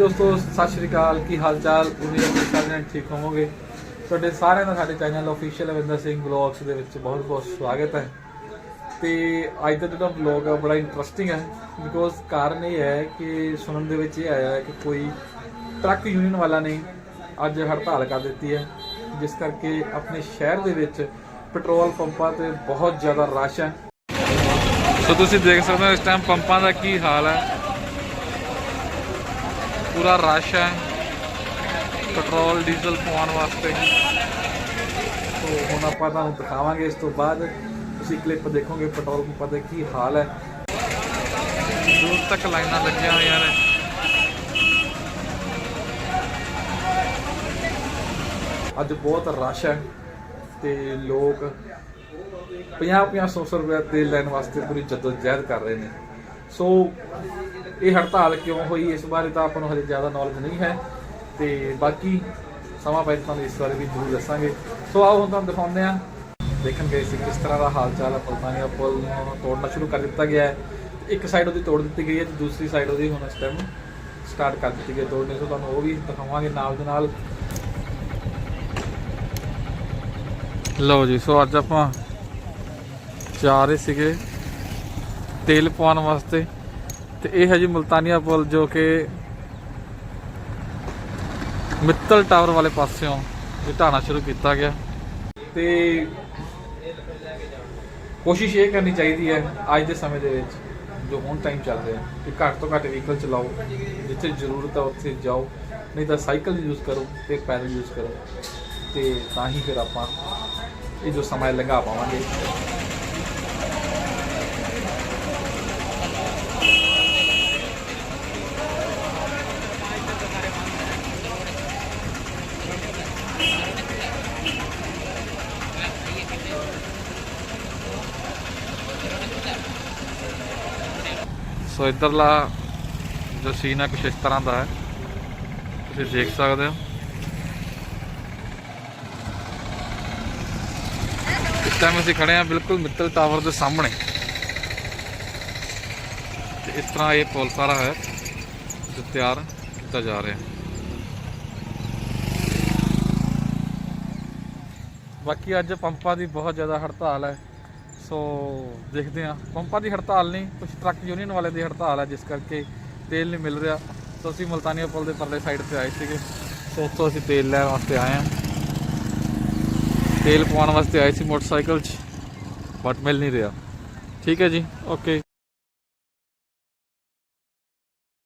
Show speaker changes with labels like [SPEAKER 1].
[SPEAKER 1] ਦੋਸਤੋ, ਸਤਿ ਸ਼੍ਰੀ ਅਕਾਲ। ਕੀ ਹਾਲ ਚਾਲ ਉਮੀਦ ਹੈ ਕਿ ਸਾਰੇ ਠੀਕ ਹੋਵੋਗੇ। ਤੁਹਾਡੇ ਸਾਰਿਆਂ ਦਾ ਸਾਡੇ channel official Avinder Singh vlogs ਦੇ ਵਿੱਚ ਬਹੁਤ ਬਹੁਤ ਸਵਾਗਤ ਹੈ। ਤੇ ਅੱਜ ਦਾ ਜਿਹੜਾ ਵਲੌਗ ਹੈ ਬੜਾ ਇੰਟਰਸਟਿੰਗ ਹੈ। ਬਿਕੋਜ਼ ਕਾਰਨ ਇਹ ਹੈ ਕਿ ਸੁਣਨ ਦੇ ਵਿੱਚ ਇਹ ਆਇਆ ਹੈ ਕਿ ਕੋਈ ਟਰੱਕ ਯੂਨੀਅਨ ਵਾਲਾ ਨੇ ਅੱਜ ਹੜਤਾਲ ਕਰ ਦਿੱਤੀ ਹੈ। ਜਿਸ ਕਰਕੇ ਆਪਣੇ ਸ਼ਹਿਰ ਦੇ ਵਿੱਚ ਪੈਟਰੋਲ ਪੰਪਾਂ ਤੇ ਬਹੁਤ ਜ਼ਿਆਦਾ ਰਸ਼ ਹੈ। ਸੋ ਤੁਸੀਂ ਦੇਖ ਸਕਦੇ ਹੋ ਇਸ ਟਾਈਮ ਪੰਪਾਂ ਦਾ ਕੀ ਹਾਲ ਹੈ। ਪੂਰਾ ਰਸ਼ ਹੈ। ਪੈਟਰੋਲ, ਡੀਜ਼ਲ ਪਵਾਉਣ ਵਾਸਤੇ ਸੋ ਹੁਣ ਆਪਾਂ ਤੁਹਾਨੂੰ ਦਿਖਾਵਾਂਗੇ ਇਸ ਤੋਂ ਬਾਅਦ। ਤੁਸੀਂ ਕਲਿੱਪ ਦੇਖੋਗੇ, ਪੈਟਰੋਲ ਪੰਪਾਂ ਦਾ ਕੀ ਹਾਲ ਹੈ। ਦੂਰ ਤੱਕ ਲਾਈਨਾਂ ਲੱਗੀਆਂ ਹੋਈਆਂ ਨੇ। ਅੱਜ ਬਹੁਤ ਰਸ਼ ਹੈ ਤੇ ਲੋਕ 50-50 100 ਰੁਪਏ ਤੇਲ ਲੈਣ ਵਾਸਤੇ ਪੂਰੀ ਜਦੋਜਹਿਦ ਕਰ ਰਹੇ ਨੇ। ਸੋ ਇਹ ਹੜਤਾਲ ਕਿਉਂ ਹੋਈ, ਇਸ ਬਾਰੇ ਤਾਂ ਆਪਾਂ ਨੂੰ ਹਜੇ ਜ਼ਿਆਦਾ ਨੌਲੇਜ ਨਹੀਂ ਹੈ ਤੇ ਬਾਕੀ ਸਮਾਂ ਪੈ ਤੁਹਾਨੂੰ ਇਸ ਬਾਰੇ ਵੀ ਜ਼ਰੂਰ ਦੱਸਾਂਗੇ। ਸੋ ਆਓ ਹੁਣ ਤੁਹਾਨੂੰ ਦਿਖਾਉਂਦੇ ਆ ਦੇਖਣ ਗਏ ਸੀ ਕਿਸ ਤਰ੍ਹਾਂ ਦਾ ਹਾਲ ਚਾਲ ਹੈ ਪੁਲਤਾਨੀਆ ਪੁਲ ਨੂੰ ਤੋੜਨਾ ਸ਼ੁਰੂ ਕਰ ਦਿੱਤਾ ਗਿਆ ਹੈ। ਇੱਕ ਸਾਈਡ ਉਹਦੀ ਤੋੜ ਦਿੱਤੀ ਗਈ ਹੈ ਤੇ ਦੂਸਰੀ ਸਾਈਡ ਉਹਦੀ ਹੁਣ ਇਸ ਟਾਈਮ ਸਟਾਰਟ ਕਰ ਦਿੱਤੀ ਗਈ ਹੈ ਤੋੜਨੇ। ਸੋ ਤੁਹਾਨੂੰ ਉਹ ਵੀ ਦਿਖਾਵਾਂਗੇ ਨਾਲ ਦੇ ਨਾਲ। ਲਓ ਜੀ, ਸੋ ਅੱਜ ਆਪਾਂ ਜਾ ਰਹੇ ਸੀਗੇ। ਤੇਲ ਪਾਉਣ ਵਾਸਤੇ ਤੇ ਇਹ ਹੈ ਜੀ ਮੁਲਤਾਨੀਆ ਪੁਲ ਜੋ ਕਿ ਮਿੱਤਲ ਟਾਵਰ ਵਾਲੇ ਪਾਸਿਓਂ ਇਹ ਢਾਣਾ ਸ਼ੁਰੂ ਕੀਤਾ ਗਿਆ। ਤੇ ਕੋਸ਼ਿਸ਼ ਇਹ ਕਰਨੀ ਚਾਹੀਦੀ ਹੈ ਅੱਜ ਦੇ ਸਮੇਂ ਦੇ ਵਿੱਚ, ਜੋ ਹੁਣ ਟਾਈਮ ਚੱਲ ਰਿਹਾ, ਕਿ ਘੱਟ ਤੋਂ ਘੱਟ ਵਹੀਕਲ ਚਲਾਓ, ਜਿੱਥੇ ਜ਼ਰੂਰਤ ਹੈ ਉੱਥੇ ਜਾਓ, ਨਹੀਂ ਤਾਂ ਸਾਈਕਲ ਯੂਜ਼ ਕਰੋ ਤੇ ਪੈਦਲ ਯੂਜ਼ ਕਰੋ। ਤੇ ਤਾਂ ਹੀ ਫਿਰ ਆਪਾਂ ਇਹ ਜੋ ਸਮਾਂ ਲੰਘਾ ਪਾਵਾਂਗੇ। ਸੋ ਇਧਰਲਾ ਜੋ ਸੀਨ ਹੈ ਕੁਛ ਇਸ ਤਰ੍ਹਾਂ ਦਾ ਹੈ। ਤੁਸੀਂ ਦੇਖ ਸਕਦੇ ਹੋ। ਇਸ ਟਾਈਮ ਅਸੀਂ ਖੜੇ ਹਾਂ ਬਿਲਕੁਲ ਮਿੱਤਲ ਟਾਵਰ ਦੇ ਸਾਹਮਣੇ। ਤੇ ਇਸ ਤਰ੍ਹਾਂ ਇਹ ਪੁਲ ਸਾਰਾ ਹੈ ਜੋ ਤਿਆਰ ਕੀਤਾ ਜਾ ਰਿਹਾ ਹੈ। ਬਾਕੀ ਅੱਜ ਪੰਪਾਂ ਦੀ ਬਹੁਤ ਜ਼ਿਆਦਾ ਹੜਤਾਲ ਹੈ। ਸੋ ਦੇਖਦੇ ਹਾਂ। ਪੰਪਾਂ ਦੀ ਹੜਤਾਲ ਨਹੀਂ ਕੁਝ ਟਰੱਕ ਯੂਨੀਅਨ ਵਾਲੇ ਦੀ ਹੜਤਾਲ ਹੈ ਜਿਸ ਕਰਕੇ ਤੇਲ ਨਹੀਂ ਮਿਲ ਰਿਹਾ। ਸੋ ਅਸੀਂ ਮਲਤਾਨੀਆ ਪੁਲ ਦੇ ਪਰਲੇ ਸਾਈਡ ਤੇ ਆਏ ਸੀਗੇ। ਸੋ ਉੱਥੋਂ ਅਸੀਂ ਤੇਲ ਲੈਣ ਵਾਸਤੇ ਆਏ ਹਾਂ। ਤੇਲ ਪਵਾਉਣ ਵਾਸਤੇ ਆਏ ਸੀ ਮੋਟਰਸਾਈਕਲ 'ਚ ਬਟ ਮਿਲ ਨਹੀਂ ਰਿਹਾ। ਠੀਕ ਹੈ ਜੀ ਓਕੇ